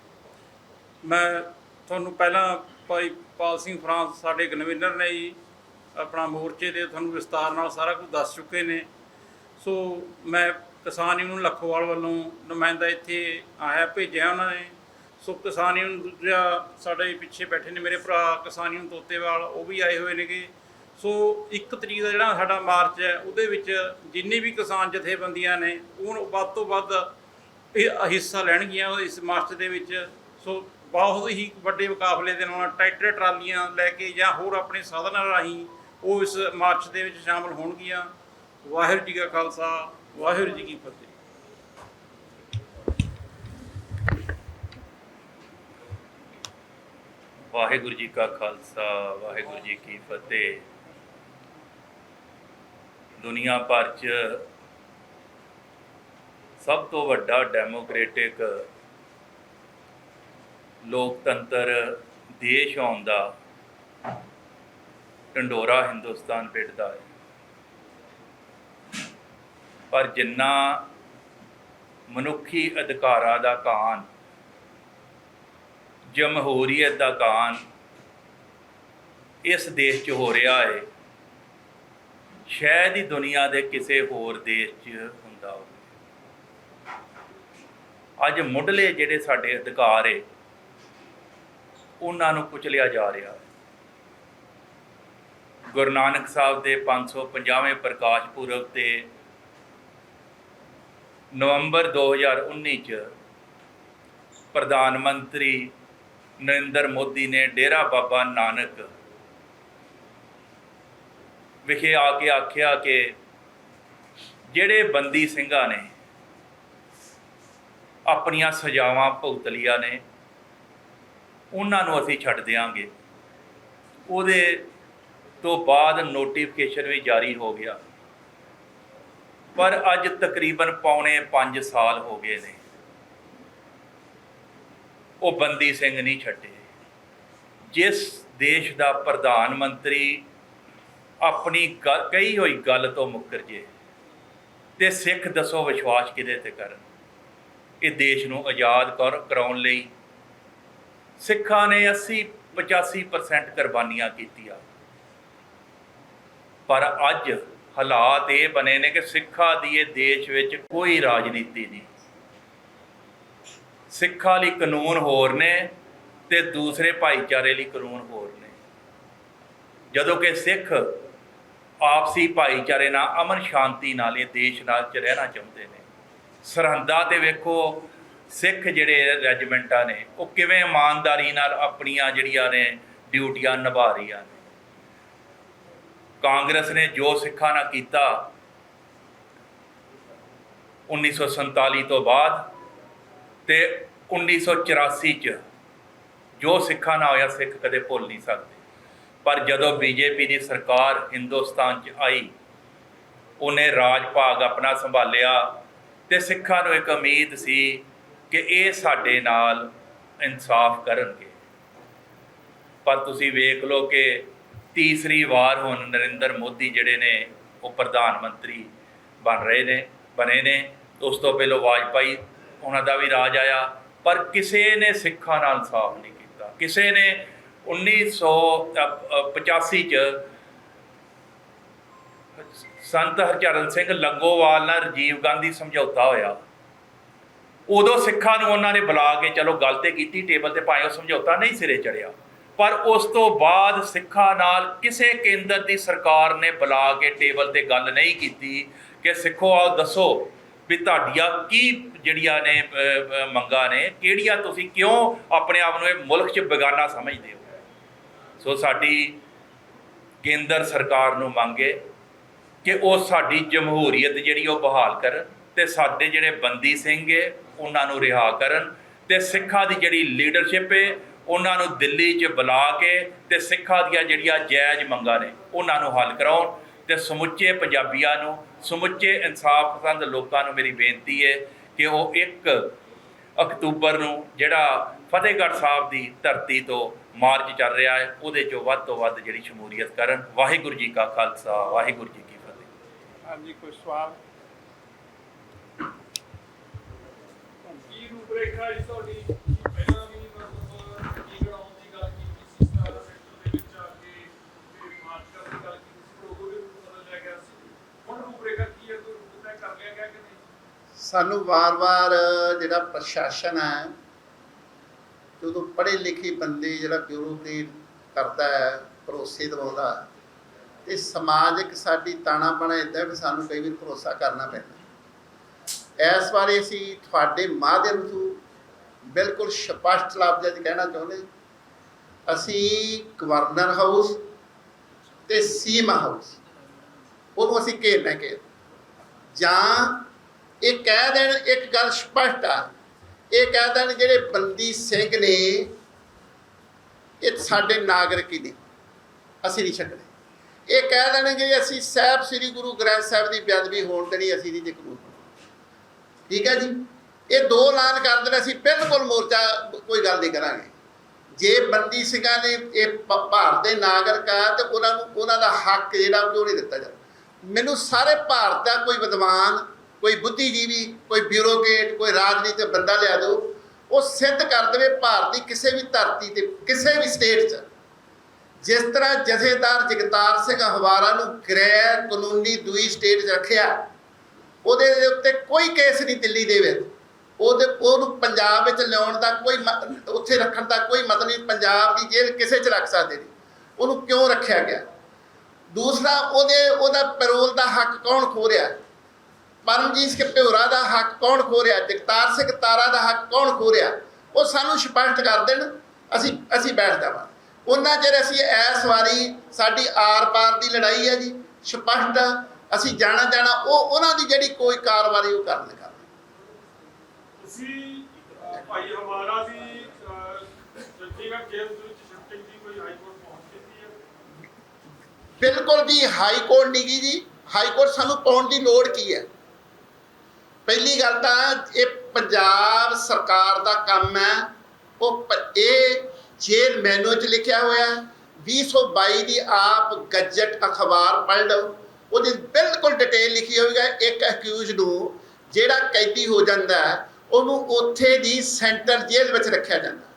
ਮੈਂ ਤੁਹਾਨੂੰ ਪਹਿਲਾਂ ਭਾਈ ਪਾਲ ਸਿੰਘ ਫਰਾਂਸ ਸਾਡੇ ਕਨਵੀਨਰ ਨੇ ਜੀ, ਆਪਣਾ ਮੋਰਚੇ ਦੇ ਤੁਹਾਨੂੰ ਵਿਸਤਾਰ ਨਾਲ ਸਾਰਾ ਕੁਝ ਦੱਸ ਚੁੱਕੇ ਨੇ। ਸੋ ਮੈਂ ਕਿਸਾਨ ਯੂਨੀਅਨ ਲੱਖੋਵਾਲ ਵੱਲੋਂ ਨੁਮਾਇੰਦਾ ਇੱਥੇ ਆਇਆ, ਭੇਜਿਆ ਉਹਨਾਂ ਨੇ। ਸੋ ਕਿਸਾਨ ਯੂਨੀਅਨ ਦੂਜਾ ਸਾਡੇ ਪਿੱਛੇ ਬੈਠੇ ਨੇ ਮੇਰੇ ਭਰਾ ਕਿਸਾਨ ਯੂਨੀਅਨ ਤੋਤੇਵਾਲ, ਉਹ ਵੀ ਆਏ ਹੋਏ ਨੇਗੇ। ਸੋ ਇੱਕ ਤਰੀਕ ਦਾ ਜਿਹੜਾ ਸਾਡਾ ਮਾਰਚ ਹੈ, ਉਹਦੇ ਵਿੱਚ ਜਿੰਨੇ ਵੀ ਕਿਸਾਨ ਜਥੇਬੰਦੀਆਂ ਨੇ, ਉਹ ਵੱਧ ਤੋਂ ਵੱਧ ਹਿੱਸਾ ਲੈਣਗੀਆਂ ਇਸ ਮਾਰਚ ਦੇ ਵਿੱਚ। ਸੋ ਬਹੁਤ ਹੀ ਵੱਡੇ ਮੁਕਾਬਲੇ ਦੇ ਨਾਲ ਟਰੈਕਟਰ, ਟਰਾਲੀਆਂ ਲੈ ਕੇ ਜਾਂ ਹੋਰ ਆਪਣੇ ਸਾਧਨਾਂ ਰਾਹੀਂ ਉਹ ਇਸ ਮਾਰਚ ਦੇ ਵਿੱਚ ਸ਼ਾਮਲ ਹੋਣਗੀਆਂ। ਵਾਹਿਗੁਰੂ ਜੀ ਕਾ ਖਾਲਸਾ, ਵਾਹਿਗੁਰੂ ਜੀ ਕੀ ਫਤਿਹ। ਵਾਹਿਗੁਰੂ ਜੀ ਕਾ ਖਾਲਸਾ, ਵਾਹਿਗੁਰੂ ਜੀ ਕੀ ਫਤਿਹ। ਦੁਨੀਆ ਭਰ 'ਚ ਸਭ ਤੋਂ ਵੱਡਾ ਡੈਮੋਕ੍ਰੈਟਿਕ ਲੋਕਤੰਤਰ ਦੇਸ਼ ਆਉਣ ਦਾ ਢੰਡੋਰਾ ਹਿੰਦੁਸਤਾਨ ਪਿੱਟਦਾ ਹੈ। ਪਰ ਜਿੰਨਾ ਮਨੁੱਖੀ ਅਧਿਕਾਰਾਂ ਦਾ ਕਾਨ, ਜਮਹੂਰੀਅਤ ਦਾ ਕਾਨ ਇਸ ਦੇਸ਼ 'ਚ ਹੋ ਰਿਹਾ ਹੈ ਸ਼ਾਇਦ ਹੀ ਦੁਨੀਆ ਦੇ ਕਿਸੇ ਹੋਰ ਦੇਸ਼ 'ਚ ਹੁੰਦਾ ਹੋਵੇ। ਅੱਜ ਮੁੱਢਲੇ ਜਿਹੜੇ ਸਾਡੇ ਅਧਿਕਾਰ ਏ, ਉਹਨਾਂ ਨੂੰ ਕੁਚਲਿਆ ਜਾ ਰਿਹਾ ਹੈ। ਗੁਰੂ ਨਾਨਕ ਸਾਹਿਬ ਦੇ 550ਵੇਂ ਪ੍ਰਕਾਸ਼ ਪੁਰਬ ਤੇ ਨਵੰਬਰ 2019 ਚ ਪ੍ਰਧਾਨ ਮੰਤਰੀ ਨਰਿੰਦਰ ਮੋਦੀ ਨੇ ਡੇਰਾ ਬਾਬਾ ਨਾਨਕ ਵਿਖੇ ਆ ਕੇ ਆਖਿਆ ਕਿ ਜਿਹੜੇ ਬੰਦੀ ਸਿੰਘਾਂ ਨੇ, ਆਪਣੀਆਂ ਸਜ਼ਾਵਾਂ ਭੁਗਤ ਲੀਆਂ ਨੇ, ਉਹਨਾਂ ਨੂੰ ਅਸੀਂ ਛੱਡ ਦਿਆਂਗੇ। ਉਹਦੇ ਤੋਂ ਬਾਅਦ ਨੋਟੀਫਿਕੇਸ਼ਨ ਵੀ ਜਾਰੀ ਹੋ ਗਿਆ। ਪਰ ਅੱਜ ਤਕਰੀਬਨ ਪੌਣੇ 5 ਸਾਲ ਹੋ ਗਏ ਨੇ। ਉਹ ਬੰਦੀ ਸਿੰਘ ਨਹੀਂ ਛੱਡੇ। ਜਿਸ ਦੇਸ਼ ਦਾ ਪ੍ਰਧਾਨ ਮੰਤਰੀ ਆਪਣੀ ਗੱਲ- ਕਹੀ ਹੋਈ ਗੱਲ ਤੋਂ ਮੁੱਕਰ ਜੇ ਤੇ ਸਿੱਖ ਦੱਸੋ ਵਿਸ਼ਵਾਸ ਕਿਹਦੇ ਤੇ ਕਰਨ? ਇਹ ਦੇਸ਼ ਨੂੰ ਆਜ਼ਾਦ ਕਰ, ਕਰਾਉਣ ਲਈ ਸਿੱਖਾਂ ਨੇ 80 85% ਕੁਰਬਾਨੀਆਂ ਕੀਤੀਆਂ। ਪਰ ਅੱਜ ਹਾਲਾਤ ਇਹ ਬਣੇ ਨੇ ਕਿ ਸਿੱਖਾਂ ਦੀ ਇਹ ਦੇਸ਼ ਵਿੱਚ ਕੋਈ ਰਾਜਨੀਤੀ ਨਹੀਂ। ਸਿੱਖਾਂ ਲਈ ਕਾਨੂੰਨ ਹੋਰ ਨੇ ਤੇ ਦੂਸਰੇ ਭਾਈਚਾਰੇ ਲਈ ਕਾਨੂੰਨ ਹੋਰ ਨੇ। ਜਦੋਂ ਕਿ ਸਿੱਖ ਆਪਸੀ ਭਾਈਚਾਰੇ ਨਾਲ, ਅਮਨ ਸ਼ਾਂਤੀ ਨਾਲ ਇਹ ਦੇਸ਼ ਨਾਲ ਚ ਰਹਿਣਾ ਚਾਹੁੰਦੇ ਨੇ। ਸਰਹੰਦਾਂ ਤੇ ਵੇਖੋ, ਸਿੱਖ ਜਿਹੜੇ ਰੈਜੀਮੈਂਟਾਂ ਨੇ, ਉਹ ਕਿਵੇਂ ਇਮਾਨਦਾਰੀ ਨਾਲ ਆਪਣੀਆਂ ਜਿਹੜੀਆਂ ਨੇ ਡਿਊਟੀਆਂ ਨਿਭਾ ਰਹੀਆਂ ਨੇ। ਕਾਂਗਰਸ ਨੇ ਜੋ ਸਿੱਖਾਂ ਨਾਲ ਕੀਤਾ 1947 ਤੋਂ ਬਾਅਦ ਤੇ 1984 ਚ ਜੋ ਸਿੱਖਾਂ ਨਾਲ ਹੋਇਆ, ਸਿੱਖ ਕਦੇ ਭੁੱਲ ਨਹੀਂ ਸਕਦੇ। ਪਰ ਜਦੋਂ ਬੀਜੇਪੀ ਦੀ ਸਰਕਾਰ ਹਿੰਦੁਸਤਾਨ ਚ ਆਈ, ਉਹਨੇ ਰਾਜ ਭਾਗ ਆਪਣਾ ਸੰਭਾਲਿਆ ਤੇ ਸਿੱਖਾਂ ਨੂੰ ਇੱਕ ਉਮੀਦ ਸੀ ਕਿ ਇਹ ਸਾਡੇ ਨਾਲ ਇਨਸਾਫ ਕਰਨਗੇ। ਪਰ ਤੁਸੀਂ ਵੇਖ ਲਓ ਕਿ ਤੀਸਰੀ ਵਾਰ ਹੁਣ ਨਰਿੰਦਰ ਮੋਦੀ ਜਿਹੜੇ ਨੇ, ਉਹ ਪ੍ਰਧਾਨ ਮੰਤਰੀ ਬਣ ਰਹੇ ਨੇ, ਬਣੇ ਨੇ। ਉਸ ਤੋਂ ਪਹਿਲਾਂ ਵਾਜਪਾਈ ਉਹਨਾਂ ਦਾ ਵੀ ਰਾਜ ਆਇਆ, ਪਰ ਕਿਸੇ ਨੇ ਸਿੱਖਾਂ ਨਾਲ ਇਨਸਾਫ ਨਹੀਂ ਕੀਤਾ। ਕਿਸੇ ਨੇ 1985 ਚ ਸੰਤ ਹਰਚਰਨ ਸਿੰਘ ਲੰਗੋਵਾਲ ਨਾਲ ਰਾਜੀਵ ਗਾਂਧੀ ਸਮਝੌਤਾ ਹੋਇਆ। ਉਦੋਂ ਸਿੱਖਾਂ ਨੂੰ ਉਹਨਾਂ ਨੇ ਬੁਲਾ ਕੇ ਚਲੋ ਗੱਲ ਤੇ ਕੀਤੀ ਟੇਬਲ ਤੇ ਭਾਵੇਂ ਉਹ ਸਮਝੌਤਾ ਨਹੀਂ ਸਿਰੇ ਚੜਿਆ ਪਰ ਉਸ ਤੋਂ ਬਾਅਦ ਸਿੱਖਾਂ ਨਾਲ ਕਿਸੇ ਕੇਂਦਰ ਦੀ ਸਰਕਾਰ ਨੇ ਬੁਲਾ ਕੇ ਟੇਬਲ ਤੇ ਗੱਲ ਨਹੀਂ ਕੀਤੀ ਕਿ ਸਿੱਖੋ ਆਓ ਦੱਸੋ ਵੀ ਤੁਹਾਡੀਆਂ ਕੀ ਜਿਹੜੀਆਂ ਨੇ ਅ, ਮੰਗਾਂ ਨੇ ਕਿਹੜੀਆਂ ਤੁਸੀਂ ਕਿਉਂ ਆਪਣੇ ਆਪ ਨੂੰ ਇਹ ਮੁਲਕ 'ਚ ਬੇਗਾਨਾ ਸਮਝਦੇ ਹੋ? ਸੋ ਸਾਡੀ ਕੇਂਦਰ ਸਰਕਾਰ ਨੂੰ ਮੰਗੇ ਕਿ ਉਹ ਸਾਡੀ ਜਮਹੂਰੀਅਤ ਜਿਹੜੀ ਉਹ ਬਹਾਲ ਕਰਨ ਤੇ ਸਾਡੇ ਜਿਹੜੇ ਬੰਦੀ ਸਿੰਘ ਏ, ਉਹਨਾਂ ਨੂੰ ਰਿਹਾ ਕਰਨ ਤੇ ਸਿੱਖਾਂ ਦੀ ਜਿਹੜੀ ਲੀਡਰਸ਼ਿਪ ਏ, ਉਹਨਾਂ ਨੂੰ ਦਿੱਲੀ 'ਚ ਬੁਲਾ ਕੇ ਤੇ ਸਿੱਖਾਂ ਦੀਆਂ ਜਿਹੜੀਆਂ ਜਾਇਜ਼ ਮੰਗਾਂ ਨੇ, ਉਹਨਾਂ ਨੂੰ ਹੱਲ ਕਰਾਉਣ ਤੇ ਸਮੁੱਚੇ ਪੰਜਾਬੀਆਂ ਨੂੰ, ਸਮੁੱਚੇ ਇਨਸਾਫ ਪਸੰਦ ਲੋਕਾਂ ਨੂੰ ਮੇਰੀ ਬੇਨਤੀ ਹੈ ਕਿ ਉਹ 1 ਅਕਤੂਬਰ ਨੂੰ ਜਿਹੜਾ ਫਤਿਹਗੜ੍ਹ ਸਾਹਿਬ ਦੀ ਧਰਤੀ ਤੋਂ ਮਾਰਚ ਚੱਲ ਰਿਹਾ ਹੈ ਉਹਦੇ 'ਚੋਂ ਵੱਧ ਤੋਂ ਵੱਧ ਜਿਹੜੀ ਸ਼ਮੂਲੀਅਤ ਕਰਨ। ਵਾਹਿਗੁਰੂ ਜੀ ਕਾ ਖਾਲਸਾ ਵਾਹਿਗੁਰੂ ਜੀ ਕੀ ਫਤਿਹ। ਹਾਂਜੀ ਕੋਈ ਸਵਾਲ? ਕੀ ਰੂਪਰੇਖਾ ਜੀ ਤੁਹਾਡੀ? ਕੀ ਪਹਿਲਾਂ ਵੀ ਮਤਲਬ ਕੀ ਗਰਾਉਂ ਦੀ ਗੱਲ ਕੀਤੀ ਸੀ ਸਟਾਰ ਸੈਕਟਰ ਦੇ ਵਿੱਚ ਆ ਕੇ ਤੇ ਮਾਰਚ ਕਰਨ ਦੀ ਗੱਲ ਕੀਤੀ ਸੀ ਲੋਗੋ ਦੇ ਰੂਪ ਬਦਲ ਲਿਆ ਗਿਆ ਸੀ। ਹੁਣ ਰੂਪਰੇਖਾ ਕੀ ਹੈ ਕੋਈ ਰੂਪ ਤੈਅ ਕਰ ਲਿਆ ਗਿਆ ਕਿ ਨਹੀਂ? ਸਾਨੂੰ ਵਾਰ-ਵਾਰ ਜਿਹੜਾ ਪ੍ਰਸ਼ਾਸਨ ਹੈ ਉਦੋਂ ਪੜ੍ਹੇ ਲਿਖੇ ਬੰਦੇ ਜਿਹੜਾ ਬਿਊਰੋਕਰੇਟ ਕਰਦਾ ਹੈ ਭਰੋਸੇ ਦਿਵਾਉਂਦਾ ਹੈ, ਤੇ ਸਮਾਜਿਕ ਸਾਡੀ ਤਾਣਾ ਬਣਾ ਇਦਾਂ ਵੀ ਸਾਨੂੰ ਕਈ ਵਾਰ ਭਰੋਸਾ ਕਰਨਾ ਪੈਂਦਾ ਇਸ ਬਾਰੇ ਅਸੀਂ ਤੁਹਾਡੇ ਮਾਧਿਅਮ ਤੋਂ ਬਿਲਕੁਲ ਸਪਸ਼ਟ ਲਫ਼ਜ਼ਾਂ 'ਚ ਕਹਿਣਾ ਚਾਹੁੰਦੇ ਅਸੀਂ ਗਵਰਨਰ ਹਾਊਸ ਤੇ ਸੀਮਾ ਹਾਊਸ ਉਹਨੂੰ ਅਸੀਂ ਘੇਰਨਾ ਘੇਰ। ਜਾਂ ਇਹ ਕਹਿ ਦੇਣ ਇੱਕ ਗੱਲ ਸਪਸ਼ਟ ਆ ਇਹ ਕਹਿ ਦੇਣ ਜਿਹੜੇ ਬੰਦੀ ਸਿੰਘ ਨੇ, ਇਹ ਸਾਡੇ ਨਾਗਰਿਕ ਹੀ ਨੇ। ਅਸੀਂ ਨਹੀਂ ਛੱਡਣੇ। ਇਹ ਕਹਿ ਦੇਣਗੇ ਕਿ ਅਸੀਂ ਸਾਹਿਬ ਸ੍ਰੀ ਗੁਰੂ ਗ੍ਰੰਥ ਸਾਹਿਬ ਦੀ ਬੇਅਦਬੀ ਹੋਣ ਦੇਣੀ ਅਸੀਂ ਨਹੀਂ ਜੇ ਠੀਕ ਹੈ ਜੀ? ਇਹ ਦੋ ਐਲਾਨ ਕਰ ਦੇਣ, ਅਸੀਂ ਬਿਲਕੁਲ ਮੋਰਚਾ ਕੋਈ ਗੱਲ ਨਹੀਂ ਕਰਾਂਗੇ। ਜੇ ਬੰਦੀ ਸਿੰਘਾਂ ਨੇ ਇਹ ਭਾਰਤ ਦੇ ਨਾਗਰਿਕ ਆ, ਤੇ ਉਹਨਾਂ ਨੂੰ, ਉਹਨਾਂ ਦਾ ਹੱਕ ਜਿਹੜਾ ਉਹ ਨਹੀਂ ਦਿੱਤਾ ਜਾਂਦਾ ਮੈਨੂੰ ਸਾਰੇ ਭਾਰਤ ਦਾ ਕੋਈ ਵਿਦਵਾਨ ਕੋਈ ਬੁੱਧੀਜੀਵੀ, ਕੋਈ ਬਿਊਰੋਕਰੇਟ, ਕੋਈ ਰਾਜਨੀਤਿਕ ਬੰਦਾ ਲਿਆ ਦਿਓ, ਉਹ ਸਿੱਧ ਕਰ ਦੇਵੇ ਭਾਰਤ ਦੀ ਕਿਸੇ ਵੀ ਧਰਤੀ ਤੇ, ਕਿਸੇ ਵੀ ਸਟੇਟ 'ਚ। ਜਿਸ ਤਰ੍ਹਾਂ ਜਥੇਦਾਰ ਜਗਤਾਰ ਸਿੰਘ ਹਵਾਰਾ ਨੂੰ ਗੈਰ ਕਾਨੂੰਨੀ ਦੂਈ ਸਟੇਟ 'ਚ ਰੱਖਿਆ, ਉਹਦੇ ਦੇ ਉੱਤੇ ਕੋਈ ਕੇਸ ਨਹੀਂ ਦਿੱਲੀ ਦੇ ਵਿੱਚ। ਉਹਦੇ, ਉਹਨੂੰ ਪੰਜਾਬ ਵਿੱਚ ਲਿਆਉਣ ਦਾ ਕੋਈ ਮ- ਉੱਥੇ ਰੱਖਣ ਦਾ ਕੋਈ ਮਤਲਬ ਨਹੀਂ, ਪੰਜਾਬ ਦੀ ਜੇਲ੍ਹ ਕਿਸੇ 'ਚ ਰੱਖ ਸਕਦੇ ਨਹੀਂ। ਉਹਨੂੰ ਕਿਉਂ ਰੱਖਿਆ ਗਿਆ? ਦੂਸਰਾ, ਉਹਦੇ, ਉਹਦਾ ਪੈਰੋਲ ਦਾ ਹੱਕ ਕੌਣ ਖੋ ਰਿਹਾ? ਪਰਮਜੀਤ ਸਿੰਘ ਭਿਉਰਾ ਦਾ ਹੱਕ ਕੌਣ ਖੋ ਰਿਹਾ? ਜਗਤਾਰ ਸਿੰਘ ਤਾਰਾ ਦਾ ਹੱਕ ਕੌਣ ਖੋ ਰਿਹਾ? ਉਹ ਸਾਨੂੰ ਸਪਸ਼ਟ ਕਰ ਦੇਣ। ਅਸੀਂ ਅਸੀਂ ਬੈਠ ਜਾਵਾਂਗੇ। ਉਹਨਾਂ ਚਿਰ ਅਸੀਂ ਇਸ ਵਾਰੀ ਸਾਡੀ ਆਰ-ਪਾਰ ਦੀ ਲੜਾਈ ਹੈ ਜੀ। ਸਪਸ਼ਟ ਅਸੀਂ ਜਾਣਾ ਜਾਣਾ। ਉਹ ਉਹਨਾਂ ਦੀ ਜਿਹੜੀ ਕੋਈ ਕਾਰਵਾਈ ਉਹ ਕਰਨ ਕਰ ਤੁਸੀਂ ਭਾਈ ਹਮਾਰਾ ਦੀ ਅਹ, ਚੰਡੀਗੜ੍ਹ ਜੇਲ੍ਹ ਦੇ ਵਿੱਚ ਸ਼ਿਫਟਿੰਗ ਦੀ ਕੋਈ ਹਾਈ ਕੋਰਟ ਪਹੁੰਚ ਕੀਤੀ ਹੈ? ਬਿਲਕੁਲ ਜੀ ਹਾਈ ਕੋਰਟ ਨਹੀਂ ਗਈ ਜੀ। ਹਾਈ ਕੋਰਟ ਸਾਨੂੰ ਪਾਉਣ ਦੀ ਲੋੜ ਕੀ ਹੈ? ਪਹਿਲੀ ਗੱਲ ਤਾਂ ਇਹ ਪੰਜਾਬ ਸਰਕਾਰ ਦਾ ਕੰਮ ਹੈ। ਉਹ ਪ- ਇਹ ਜੇਲ ਮੈਨੂ 'ਚ ਲਿਖਿਆ ਹੋਇਆ ਹੈ 2022 ਦੀ ਆਪ ਗੱਜਟ ਅਖਬਾਰ ਪੜ੍ਹ ਲਓ। ਉਹਦੇ ਬਿਲਕੁਲ ਡਿਟੇਲ ਲਿਖੀ ਹੋਈ ਹੈ ਇੱਕ ਅਕਿਊਜ਼ ਨੂੰ, ਜਿਹੜਾ ਕੈਦੀ ਹੋ ਜਾਂਦਾ ਹੈ, ਉਹਨੂੰ ਉੱਥੇ ਦੀ ਸੈਂਟਰ ਜੇਲ੍ਹ ਵਿੱਚ ਰੱਖਿਆ ਜਾਂਦਾ।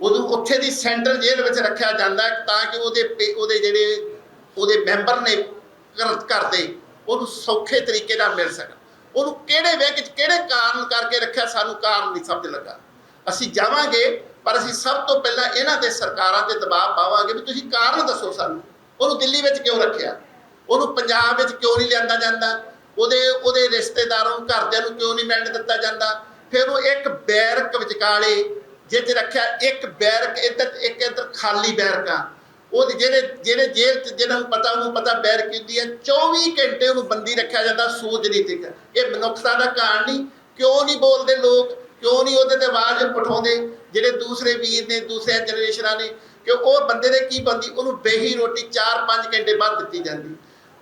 ਉਹਨੂੰ ਉੱਥੇ ਦੀ ਸੈਂਟਰਲ ਜੇਲ੍ਹ ਵਿੱਚ ਰੱਖਿਆ ਜਾਂਦਾ ਤਾਂ ਕਿ ਉਹਦੇ ਪੇ- ਉਹਦੇ ਜਿਹੜੇ ਉਹਦੇ ਮੈਂਬਰ ਨੇ ਘਰ ਘਰ ਦੇ, ਉਹਨੂੰ ਸੌਖੇ ਤਰੀਕੇ ਨਾਲ ਮਿਲ ਸਕਣ। ਉਹਨੂੰ ਕਿਹੜੇ ਵੇਗ ਚ ਕਿਹੜੇ ਕਾਰਨ ਕਰਕੇ ਰੱਖਿਆ ਸਾਨੂੰ ਕਾਰਨ ਨਹੀਂ ਸਮਝ ਲੱਗਾ। ਅਸੀਂ ਜਾਵਾਂਗੇ, ਪਰ ਅਸੀਂ ਸਭ ਤੋਂ ਪਹਿਲਾਂ ਇਹਨਾਂ ਦੇ ਸਰਕਾਰਾਂ ਤੇ ਦਬਾਅ ਪਾਵਾਂਗੇ ਵੀ ਤੁਸੀਂ ਕਾਰਨ ਦੱਸੋ ਸਾਨੂੰ। ਉਹਨੂੰ ਦਿੱਲੀ ਵਿੱਚ ਕਿਉਂ ਰੱਖਿਆ? ਉਹਨੂੰ ਪੰਜਾਬ ਵਿੱਚ ਕਿਉਂ ਨਹੀਂ ਲਿਆਂਦਾ ਜਾਂਦਾ? ਉਹਦੇ ਉਹਦੇ ਰਿਸ਼ਤੇਦਾਰਾਂ ਨੂੰ, ਘਰਦਿਆਂ ਨੂੰ ਕਿਉਂ ਨਹੀਂ ਮਿਲਣ ਦਿੱਤਾ ਜਾਂਦਾ? ਫਿਰ ਉਹ ਇੱਕ ਬੈਰਕ ਵਿਚਕਾਲੇ ਜਿੱਥੇ ਰੱਖਿਆ, ਇੱਕ ਬੈਰਕ ਇੱਧਰ, ਇੱਕ ਇੱਧਰ ਖਾਲੀ ਬੈਰਕਾਂ। ਉਹ ਜਿਹੜੇ ਜਿਹੜੇ ਜੇਲ੍ਹ ਚ ਜਿਹਨਾਂ ਨੂੰ ਪਤਾ, ਉਹਨੂੰ ਪਤਾ ਬੈਰ ਹੁੰਦੀ ਹੈ 24 ਘੰਟੇ ਉਹਨੂੰ ਬੰਦੀ ਰੱਖਿਆ ਜਾਂਦਾ ਸੂਝ ਨਹੀਂ ਤੇ। ਇਹ ਮਨੁੱਖਤਾ ਦਾ ਕਾਰਨ ਨਹੀਂ, ਕਿਉਂ ਨਹੀਂ ਬੋਲਦੇ ਲੋਕ? ਕਿਉਂ ਨਹੀਂ ਉਹਦੇ ਤੇ ਆਵਾਜ਼ ਉਠਾਉਂਦੇ? ਜਿਹੜੇ ਦੂਸਰੇ ਵੀਰ ਨੇ ਦੂਸਰੇ ਜਨਰੇਸ਼ਨਾਂ ਨੇ, ਕਿ ਉਹ ਬੰਦੇ ਦੇ ਕੀ ਬੰਦੀ? ਉਹਨੂੰ ਬੇਹੀ ਰੋਟੀ 4-5 ਘੰਟੇ ਬਾਅਦ ਦਿੱਤੀ ਜਾਂਦੀ।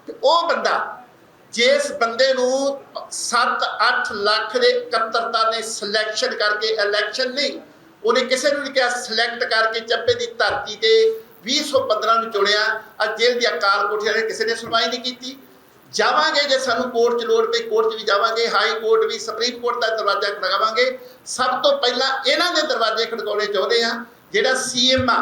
ਤੇ ਉਹ ਬੰਦਾ, ਜਿਸ ਬੰਦੇ ਨੂੰ 7-8 ਲੱਖ ਦੇ ਇਕੱਤਰਤਾ ਨੇ ਸਿਲੈਕਸ਼ਨ ਕਰਕੇ ਇਲੈਕਸ਼ਨ ਨਹੀਂ, ਉਹਨੇ ਕਿਸੇ ਨੂੰ ਨਹੀਂ ਕਿਹਾ ਸਿਲੈਕਟ ਕਰਕੇ ਚੱਪੇ ਦੀ ਧਰਤੀ ਤੇ 2015 ਨੂੰ ਚੁਣਿਆ, ਅੱਜ ਜੇਲ੍ਹ ਦੀ ਅਕਾਲ ਕੋਠੀਆਂ ਨੇ ਕਿਸੇ ਨੇ ਸੁਣਵਾਈ ਨਹੀਂ ਕੀਤੀ। ਜਾਵਾਂਗੇ ਜੇ ਸਾਨੂੰ ਕੋਰਟ 'ਚ ਲੋੜ ਪਈ, ਕੋਰਟ 'ਚ ਵੀ ਜਾਵਾਂਗੇ, ਹਾਈ ਕੋਰਟ ਵੀ, ਸੁਪਰੀਮ ਕੋਰਟ ਦਾ ਦਰਵਾਜ਼ਾ ਖੜਕਾਵਾਂਗੇ। ਸਭ ਤੋਂ ਪਹਿਲਾਂ ਇਹਨਾਂ ਦੇ ਦਰਵਾਜ਼ੇ ਖੜਕਾਉਣੇ ਚਾਹੁੰਦੇ ਆ ਜਿਹੜਾ ਸੀਐਮ ਆ,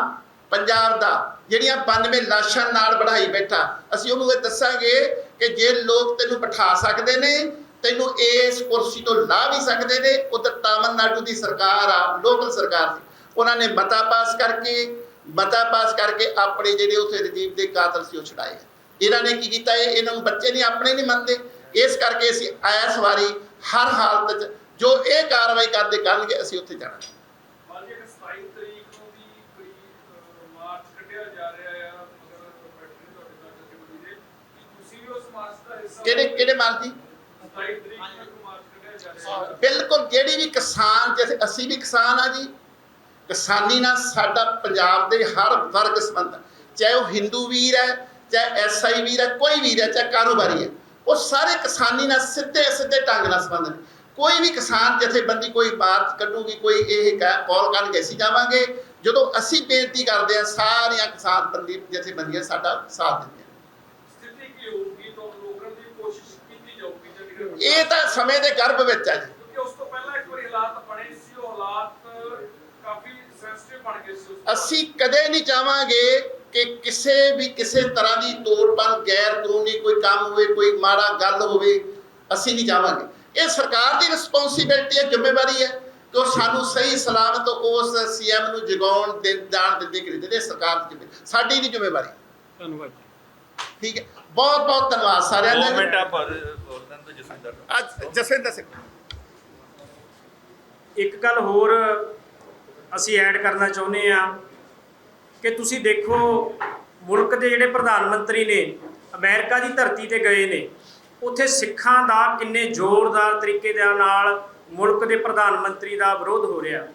ਪੰਜਾਬ ਦਾ, ਜਿਹੜੀਆਂ 92 ਲਾਸ਼ਾਂ ਨਾਲ ਬੜਾਈ ਬੈਠਾ। ਅਸੀਂ ਉਹਨੂੰ ਇਹ ਦੱਸਾਂਗੇ ਕਿ ਜੇ ਲੋਕ ਤੈਨੂੰ ਬਿਠਾ ਸਕਦੇ ਨੇ, ਤੈਨੂੰ ਇਸ ਕੁਰਸੀ ਤੋਂ ਲਾ ਵੀ ਸਕਦੇ ਨੇ, ਉਧਰ ਤਾਮਿਲਨਾਡੂ ਦੀ ਸਰਕਾਰ ਆ, ਲੋਕਲ ਸਰਕਾਰ ਸੀ। ਉਹਨਾਂ ਨੇ ਮਤਾ ਪਾਸ ਕਰਕੇ ਮਤਾ ਪਾਸ ਕਰਕੇ ਆਪਣੇ ਜਿਹੜੇ ਉਥੇ ਰਜੀਵ ਦੇ ਕਾਤਲ ਸੀ ਉਹ ਛੁਡਾਏ। ਇਹਨਾਂ ਨੇ ਕੀ ਕੀਤਾ? ਇਹ ਇਹਨਾਂ ਨੂੰ ਬੱਚੇ ਨਹੀਂ ਆਪਣੇ ਨਹੀਂ ਮੰਨਦੇ। ਇਸ ਕਰਕੇ ਅਸੀਂ ਇਸ ਵਾਰੀ ਹਰ ਹਾਲਤ 'ਚ ਜੋ ਇਹ ਕਾਰਵਾਈ ਕਰਦੇ ਕਰਨਗੇ ਅਸੀਂ ਉੱਥੇ ਜਾਣਾ। ਬਾਅਦ ਇੱਕ 27 ਤਰੀਕ ਨੂੰ ਵੀ ਕੋਈ ਅਹ, ਮਾਰਚ ਕੱਢਿਆ ਜਾ ਰਿਹਾ ਆ ਮਗਰ ਬੈਠੇ ਤੁਹਾਡੇ ਨਾਲ ਜਥੇਬੰਦੀ ਦੇ। ਕੀ ਤੁਸੀਂ ਵੀ ਉਸ ਮਾਰਚ ਦਾ ਹਿੱਸਾ ਕਿਹੜੇ ਕਿਹੜੇ ਮਾਰਦੀ 27 ਤਰੀਕ ਨੂੰ ਇੱਕ ਮਾਰਚ ਹੈ ਬਿਲਕੁਲ ਜਿਹੜੀ ਵੀ ਕਿਸਾਨ ਜਿਵੇਂ ਅਸੀਂ ਵੀ ਕਿਸਾਨ ਆ ਜੀ ਕਿਸਾਨੀ ਨਾਲ ਸਾਡਾ ਪੰਜਾਬ ਦੇ ਹਰ ਵਰਗ ਸੰਬੰਧ। ਚਾਹੇ ਉਹ ਹਿੰਦੂ ਵੀਰ ਹੈ ਚਾਹੇ ਐਸਆਈ ਵੀਰ ਹੈ ਕੋਈ ਵੀਰ ਹੈ ਚਾਹੇ ਕਾਰੋਬਾਰੀ ਹੈ ਉਹ ਸਾਰੇ ਕਿਸਾਨੀ ਨਾਲ ਸਿੱਧੇ ਸਿੱਧੇ ਢੰਗ ਨਾਲ ਸੰਬੰਧ ਨੇ। ਕੋਈ ਵੀ ਕਿਸਾਨ ਜਥੇਬੰਦੀ ਕੋਈ ਬਾਤ ਕੱਢੂਗੀ ਕੋਈ ਇਹ ਕਾਲ ਕਰਕੇ ਅਸੀਂ ਜਾਵਾਂਗੇ। ਜਦੋਂ ਅਸੀਂ ਬੇਨਤੀ ਕਰਦੇ ਹਾਂ ਸਾਰੀਆਂ ਕਿਸਾਨ ਬੰਦੀ ਜਥੇਬੰਦੀਆਂ ਸਾਡਾ ਸਾਥ ਦਿੰਦੀਆਂ ਸਥਿਤੀ ਕੀ ਹੋਊਗੀ? ਤੋਂ ਰੋਕਣ ਦੀ ਕੋਸ਼ਿਸ਼ ਕੀਤੀ ਜਾਊਗੀ ਚੰਡੀਗੜ੍ਹ ਇਹ ਤਾਂ ਸਮੇਂ ਦੇ ਗਰਭ ਵਿੱਚ ਹੈ ਜੀ। ਕਿਉਂਕਿ ਉਸ ਤੋਂ ਪਹਿਲਾਂ ਇੱਕ ਵਾਰੀ ਹਾਲਾਤ ਬਣੇ ਸੀ ਉਹ ਹਾਲਾਤ ਕਾਫੀ ਸੈਂਸਿਟਿਵ ਬਣ ਗਏ ਸੀ ਉਸ ਤੋਂ ਅਸੀਂ ਕਦੇ ਨਹੀਂ ਚਾਹਾਂਗੇ ਕਿ ਕਿਸੇ ਵੀ ਕਿਸੇ ਤਰ੍ਹਾਂ ਦੀ ਤੋੜਪਨ ਗੈਰ ਕਾਨੂੰਨੀ ਕੋਈ ਕੰਮ ਹੋਵੇ ਕੋਈ ਮਾੜਾ ਗੱਲ ਹੋਵੇ ਅਸੀਂ ਨਹੀਂ ਚਾਹਾਂਗੇ। ਇਹ ਸਰਕਾਰ ਦੀ ਰਿਸਪੌਂਸਿਬਿਲਟੀ ਹੈ ਜ਼ਿੰਮੇਵਾਰੀ ਹੈ ਕਿ ਉਹ ਸਾਨੂੰ ਸਹੀ ਸਲਾਮਤ ਉਸ ਸੀਐਮ ਨੂੰ ਜਗਾਉਣ ਦੇ ਜਾਣ ਦਿੰਦੇ ਕਿ ਨਹੀਂ ਸਰਕਾਰ ਦੀ ਜ਼ਿੰਮੇਵਾਰੀ ਸਾਡੀ ਨਹੀਂ ਜ਼ਿੰਮੇਵਾਰੀ। ਧੰਨਵਾਦ ਠੀਕ ਹੈ। ਬਹੁਤ ਬਹੁਤ ਧੰਨਵਾਦ ਸਾਰਿਆਂ ਦੋ। ਦਾ ਮਿੰਟ ਆ ਬੋਲਣ ਤੋਂ ਜਸਵਿੰਦਰ ਅੱਜ ਜਸਵਿੰਦਰ ਸਿੰਘ। ਇੱਕ ਗੱਲ ਹੋਰ ਅਸੀਂ ਐਡ ਕਰਨਾ ਚਾਹੁੰਦੇ ਆ ਕਿ ਤੁਸੀਂ ਦੇਖੋ, ਮੁਲਕ ਦੇ ਜਿਹੜੇ ਪ੍ਰਧਾਨ ਮੰਤਰੀ ਨੇ, ਅਮਰੀਕਾ ਦੀ ਧਰਤੀ ਤੇ ਗਏ ਨੇ, ਉੱਥੇ ਸਿੱਖਾਂ ਦਾ ਕਿੰਨੇ ਜ਼ੋਰਦਾਰ ਤਰੀਕੇ ਦੇ ਨਾਲ ਮੁਲਕ ਦੇ ਪ੍ਰਧਾਨ ਮੰਤਰੀ ਦਾ ਵਿਰੋਧ ਹੋ ਰਿਹਾ।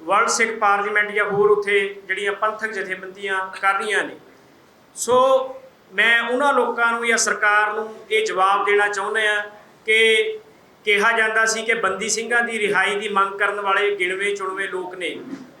ਵਰਲਡ ਸਿੱਖ ਪਾਰਲੀਮੈਂਟ ਜਾਂ ਹੋਰ ਉੱਥੇ ਜਿਹੜੀਆਂ ਪੰਥਕ ਜਥੇਬੰਦੀਆਂ ਕਰ ਰਹੀਆਂ ਨੇ। ਸੋ ਮੈਂ ਉਹਨਾਂ ਲੋਕਾਂ ਨੂੰ ਜਾਂ ਸਰਕਾਰ ਨੂੰ ਇਹ ਜਵਾਬ ਦੇਣਾ ਚਾਹੁੰਦਾ ਆ ਕਿ ਕਿਹਾ ਜਾਂਦਾ ਸੀ ਕਿ ਬੰਦੀ ਸਿੰਘਾਂ ਦੀ ਰਿਹਾਈ ਦੀ ਮੰਗ ਕਰਨ ਵਾਲੇ ਗਿਣਵੇਂ ਚੁਣਵੇਂ ਲੋਕ ਨੇ।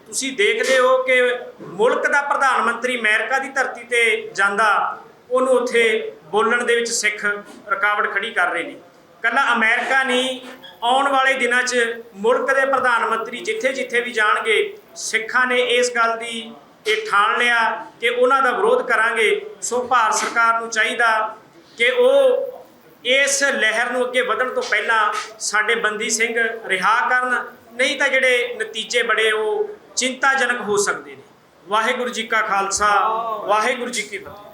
ਤੁਸੀਂ ਦੇਖਦੇ ਹੋ ਕਿ ਮੁਲਕ ਦਾ ਪ੍ਰਧਾਨ ਮੰਤਰੀ ਅਮਰੀਕਾ ਦੀ ਧਰਤੀ ਤੇ ਜਾਂਦਾ, ਉਹਨੂੰ ਉੱਥੇ ਬੋਲਣ ਦੇ ਵਿੱਚ ਸਿੱਖ ਰੁਕਾਵਟ ਖੜੀ ਕਰ ਰਹੇ ਨੇ। ਕੱਲਾ ਅਮਰੀਕਾ ਨਹੀਂ, ਆਉਣ ਵਾਲੇ ਦਿਨਾਂ 'ਚ ਮੁਲਕ ਦੇ ਪ੍ਰਧਾਨ ਮੰਤਰੀ ਜਿੱਥੇ-ਜਿੱਥੇ ਵੀ ਜਾਣਗੇ, ਸਿੱਖਾਂ ਨੇ ਇਸ ਗੱਲ ਦੀ ਇਹ ਠਾਣ ਲਿਆ ਕਿ ਉਹਨਾਂ ਦਾ ਵਿਰੋਧ ਕਰਾਂਗੇ। ਸੋ ਭਾਰਤ ਸਰਕਾਰ ਨੂੰ ਚਾਹੀਦਾ ਕਿ ਉਹ ਇਸ ਲਹਿਰ ਨੂੰ ਅੱਗੇ ਵਧਣ ਤੋਂ ਪਹਿਲਾਂ ਸਾਡੇ ਬੰਦੀ ਸਿੰਘ ਰਿਹਾ ਕਰਨ, ਨਹੀਂ ਤਾਂ ਜਿਹੜੇ ਨਤੀਜੇ ਬੜੇ ਉਹ ਚਿੰਤਾਜਨਕ ਹੋ ਸਕਦੇ ਨੇ। ਵਾਹਿਗੁਰੂ ਜੀ ਕਾ ਖਾਲਸਾ, ਵਾਹਿਗੁਰੂ ਜੀ ਕੀ ਫਤਿਹ।